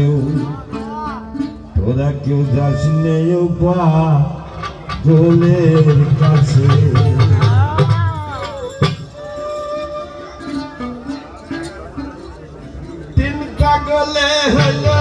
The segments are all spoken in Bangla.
কেউ তোরা কেউ যাস নেও পা গোলের কাছে। তিন কাগলে হলো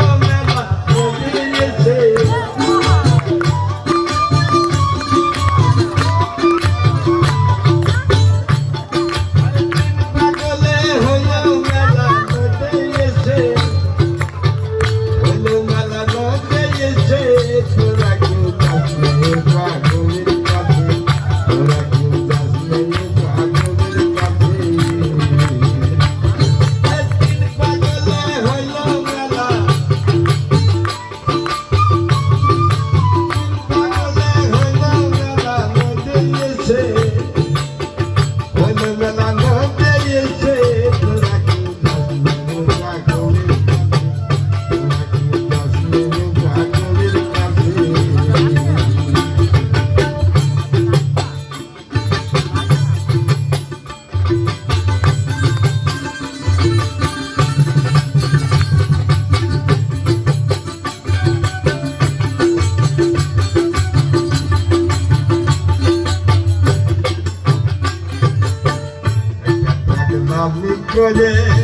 colher.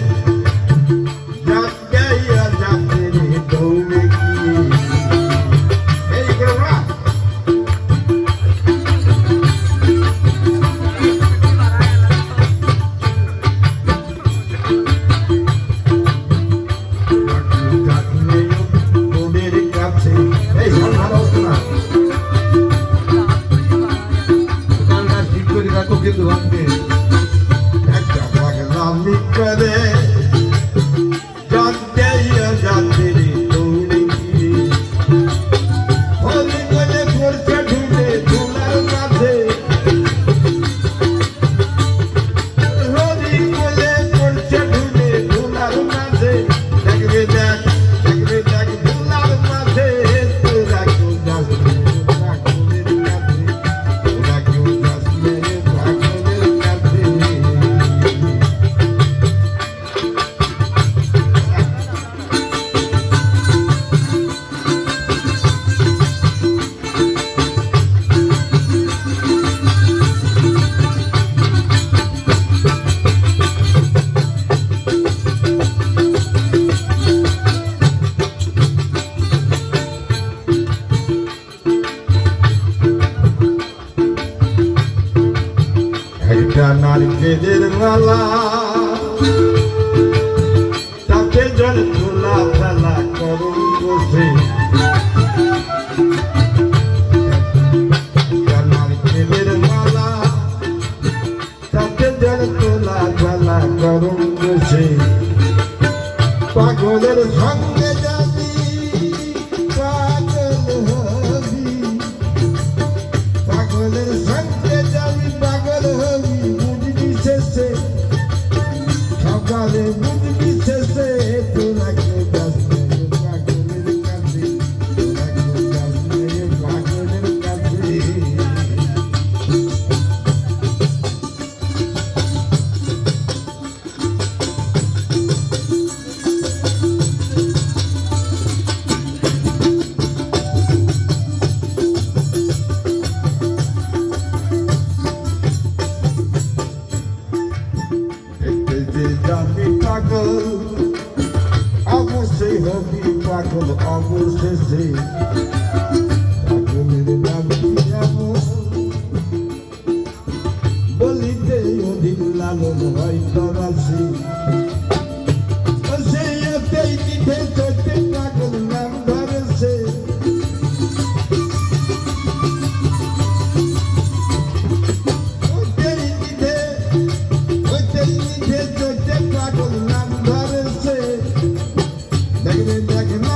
জানার কেদের মালা। তাকে জল তোলা ফেলা করুন বসে। জানার কেদের মালা। তাকে জল তোলা ফেলা করুন অবশেষে হবি পাগল অবশেষে? পাগলের নাম কি এমন। বলিতে অধীর লালন হয় তরাশি Baby, back in my